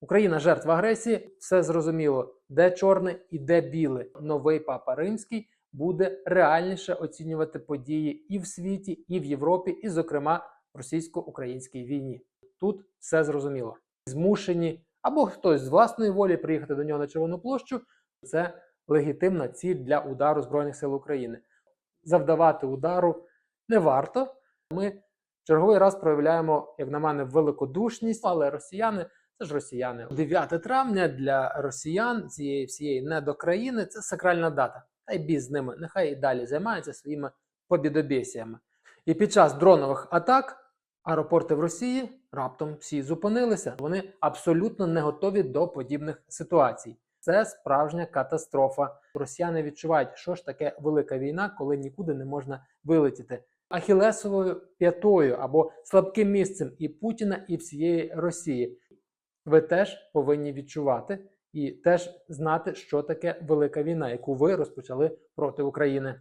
Україна жертва агресії, все зрозуміло, де чорне і де біле. Новий папа римський буде реальніше оцінювати події і в світі, і в Європі, і, зокрема, в російсько-українській війні. Тут все зрозуміло. Змушені або хтось з власної волі приїхати до нього на Червону площу. Це легітимна ціль для удару Збройних сил України. Завдавати удару не варто. Ми черговий раз проявляємо, як на мене, великодушність, але росіяни це ж росіяни. 9 травня для росіян цієї всієї недокраїни це сакральна дата. Та й біз з ними. Нехай і далі займаються своїми побідобєсіями. І під час дронових атак аеропорти в Росії раптом всі зупинилися. Вони абсолютно не готові до подібних ситуацій. Це справжня катастрофа. Росіяни відчувають, що ж таке велика війна, коли нікуди не можна вилетіти. Ахілесовою п'ятою або слабким місцем і Путіна, і всієї Росії. Ви теж повинні відчувати і теж знати, що таке велика війна, яку ви розпочали проти України.